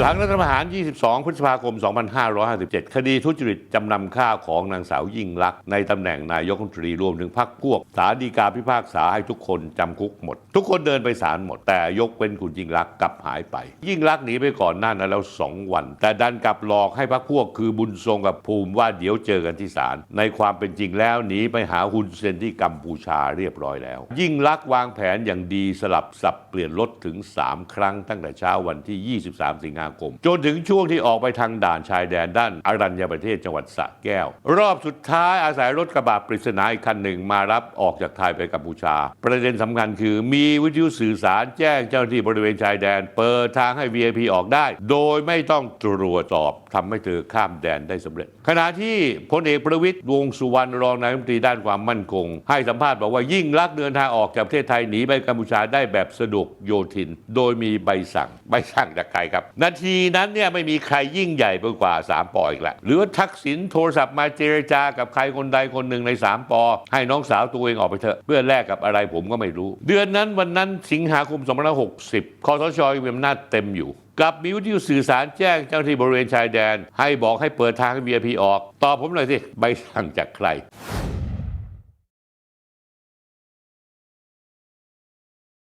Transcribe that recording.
หลังรัฐประหาร 22 พฤษภาคม 2557 คดีทุจริตจำนำข้าวของนางสาวยิ่งลักษณ์ในตำแหน่งนายกรัฐมนตรีรวมถึงพรรคพวกศาลฎีกาพิพากษาให้ทุกคนจำคุกหมด ทุกคนเดินไปศาลหมด แต่ยกเว้นคุณยิ่งลักษณ์กลับหายไป ยิ่งลักษณ์หนีไปก่อนหน้านั้นแล้ว 2 วัน แต่ดันกลับหลอกให้พรรคพวกคือบุญทรงกับภูมิว่าเดี๋ยวเจอกันที่ศาลในความเป็นจริงแล้วหนีไปหาฮุนเซนที่กัมพูชาเรียบร้อยแล้ว ยิ่งลักษณ์วางแผนอย่างดีสลับสับเปลี่ยนรถถึง 3 ครั้งตั้งแต่เช้าวันที่ 23 สิงหาคม จนถึงช่วงที่ออกไปทางด่านชายแดนด้านอารัญญประเทศจังหวัดสระแก้ว รอบสุดท้ายอาศัยรถกระบะปริศนาอีกคันหนึ่งมารับออกจากไทยไปกัมพูชา ประเด็นสำคัญคือมีวิทยุสื่อสารแจ้งเจ้าหน้าที่บริเวณชายแดน เปิดทางให้ VIP ออกได้ โดยไม่ต้องตรวจสอบทำให้เธอข้ามแดนได้สำเร็จ ขณะที่พลเอกประวิตยวงสุวรรณรองนายกรัฐมนตรีด้านความมั่นคง ให้สัมภาษณ์บอกว่ายิ่งลักเดินทางออกจากประเทศไทยหนีไปกัมพูชาได้แบบสะดวกโยธิน โดยมีใบสั่งใบสั่งจากใครครับนาทีนั้นเนี่ยไม่มีใครยิ่งใหญ่ไปกว่า3ปออีกแล้วหรือว่าทักษิณโทรศัพท์มาเจรจากับใครคนใดคนหนึ่งใน3ปอให้น้องสาวตัวเองออกไปเถอะเพื่อแลกกับอะไรผมก็ไม่รู้ เดือนนั้นวันนั้นสิงหาคม2560คอสชมีอำนาจเต็มอยู่กลับมีวิทยุสื่อสารแจ้งเจ้าหน้าที่บริเวณชายแดน ให้บอกให้เปิดทางให้ VIP ออก ตอบผมหน่อยสิ ใบสั่งจากใคร